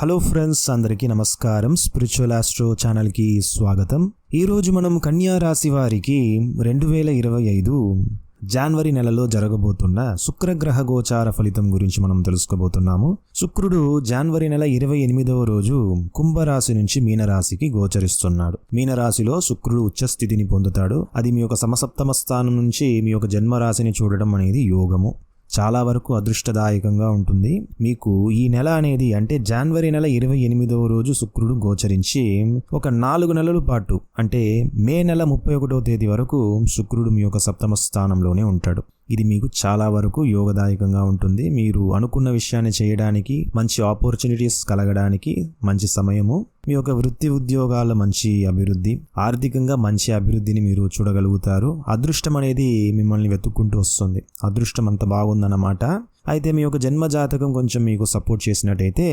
Hello friends అందరికీ నమస్కారం. Spiritual astro ఛానల్కి స్వాగతం. ఈరోజు మనం కన్యా రాశి వారికి రెండు వేల ఇరవై ఐదు జనవరి నెలలో జరగబోతున్న శుక్రగ్రహ గోచార ఫలితం గురించి మనం తెలుసుకోబోతున్నాము. శుక్రుడు జనవరి నెల ఇరవై ఎనిమిదవ రోజు కుంభరాశి నుంచి మీనరాశికి గోచరిస్తున్నాడు. మీనరాశిలో శుక్రుడు ఉచ్చస్థితిని పొందుతాడు. అది మీ యొక్క సమసప్తమ స్థానం నుంచి మీ యొక్క జన్మరాశిని చూడడం అనేది యోగము. చాలా వరకు అదృష్టదాయకంగా ఉంటుంది. మీకు ఈ నెల అనేది అంటే జనవరి నెల ఇరవై ఎనిమిదవ రోజు శుక్రుడు గోచరించి ఒక నాలుగు నెలల పాటు అంటే మే నెల ముప్పై ఒకటో తేదీ వరకు శుక్రుడు మీ యొక్క సప్తమ స్థానంలోనే ఉంటాడు. ఇది మీకు చాలా వరకు యోగదాయకంగా ఉంటుంది. మీరు అనుకున్న విషయాన్ని చేయడానికి మంచి ఆపర్చునిటీస్ కలగడానికి మంచి సమయము మీ యొక్క వృత్తి ఉద్యోగాల మంచి అభివృద్ధి ఆర్థికంగా మంచి అభివృద్ధిని మీరు చూడగలుగుతారు. అదృష్టం అనేది మిమ్మల్ని వెతుక్కుంటూ వస్తుంది. అదృష్టం అంత బాగుందన్నమాట. అయితే మీ యొక్క జన్మ జాతకం కొంచెం మీకు సపోర్ట్ చేసినట్టయితే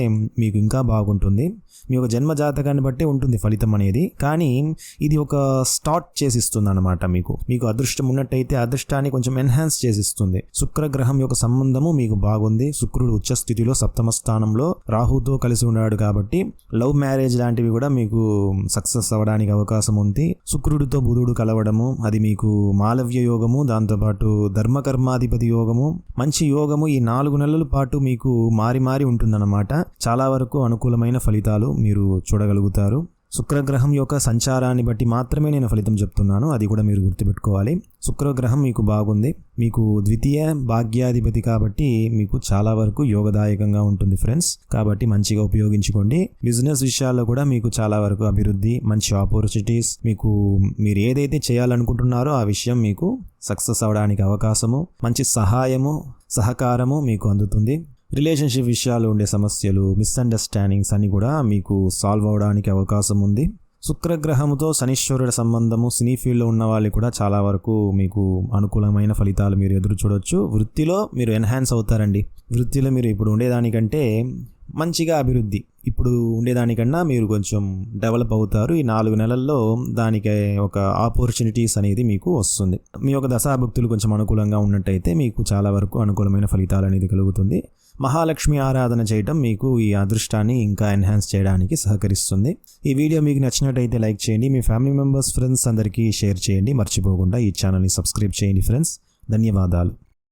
మీకు ఇంకా బాగుంటుంది. మీ యొక్క జన్మ జాతకాన్ని బట్టే ఉంటుంది ఫలితం అనేది. కానీ ఇది ఒక స్టార్ట్ చేసిస్తుంది అనమాట మీకు. మీకు అదృష్టం ఉన్నట్టయితే అదృష్టాన్ని కొంచెం ఎన్హాన్స్ చేసిస్తుంది. శుక్రగ్రహం యొక్క సంబంధము మీకు బాగుంది. శుక్రుడు ఉచ్చ స్థితిలో సప్తమ స్థానంలో రాహుతో కలిసి ఉన్నాడు కాబట్టి లవ్ మ్యారేజ్ లాంటివి కూడా మీకు సక్సెస్ అవ్వడానికి అవకాశం ఉంది. శుక్రుడితో బుధుడు కలవడము అది మీకు మాలవ్య యోగము దాంతోపాటు ధర్మకర్మాధిపతి యోగము మంచి యోగము ఈ నాలుగు నెలల పాటు మీకు మారి మారి ఉంటుందన్నమాట. చాలా వరకు అనుకూలమైన ఫలితాలు మీరు చూడగలుగుతారు. శుక్రగ్రహం యొక్క సంచారాన్ని బట్టి మాత్రమే నేను ఫలితం చెప్తున్నాను. అది కూడా మీరు గుర్తుపెట్టుకోవాలి. శుక్రగ్రహం మీకు బాగుంది. మీకు ద్వితీయ భాగ్యాధిపతి కాబట్టి మీకు చాలా వరకు యోగదాయకంగా ఉంటుంది ఫ్రెండ్స్. కాబట్టి మంచిగా ఉపయోగించుకోండి. బిజినెస్ విషయాల్లో కూడా మీకు చాలా వరకు అభివృద్ధి మంచి ఆపర్చునిటీస్ మీకు మీరు ఏదైతే చేయాలనుకుంటున్నారో ఆ విషయం మీకు సక్సెస్ అవడానికి అవకాశము మంచి సహాయము సహకారము మీకు అందుతుంది. రిలేషన్షిప్ విషయాలు ఉండే సమస్యలు మిస్అండర్స్టాండింగ్స్ అని కూడా మీకు సాల్వ్ అవడానికి అవకాశం ఉంది. శుక్రగ్రహముతో శనీశ్వరుడి సంబంధము సినీ ఫీల్డ్లో ఉన్న వాళ్ళు కూడా చాలా వరకు మీకు అనుకూలమైన ఫలితాలు మీరు ఎదురు చూడొచ్చు. వృత్తిలో మీరు ఎన్హాన్స్ అవుతారండి. వృత్తిలో మీరు ఇప్పుడు ఉండేదానికంటే మంచిగా అభివృద్ధి. ఇప్పుడు ఉండేదానికన్నా మీరు కొంచెం డెవలప్ అవుతారు. ఈ నాలుగు నెలల్లో దానికి ఒక ఆపర్చునిటీస్ అనేది మీకు వస్తుంది. మీ యొక్క దశాభక్తులు కొంచెం అనుకూలంగా ఉన్నట్టయితే మీకు చాలా వరకు అనుకూలమైన ఫలితాలు అనేది కలుగుతుంది. మహాలక్ష్మి ఆరాధన చేయడం మీకు ఈ అదృష్టాన్ని ఇంకా ఎన్హాన్స్ చేయడానికి సహకరిస్తుంది. ఈ వీడియో మీకు నచ్చినట్టయితే లైక్ చేయండి. మీ ఫ్యామిలీ మెంబర్స్ ఫ్రెండ్స్ అందరికీ షేర్ చేయండి. మర్చిపోకుండా ఈ ఛానల్ని సబ్స్క్రైబ్ చేయండి ఫ్రెండ్స్. ధన్యవాదాలు.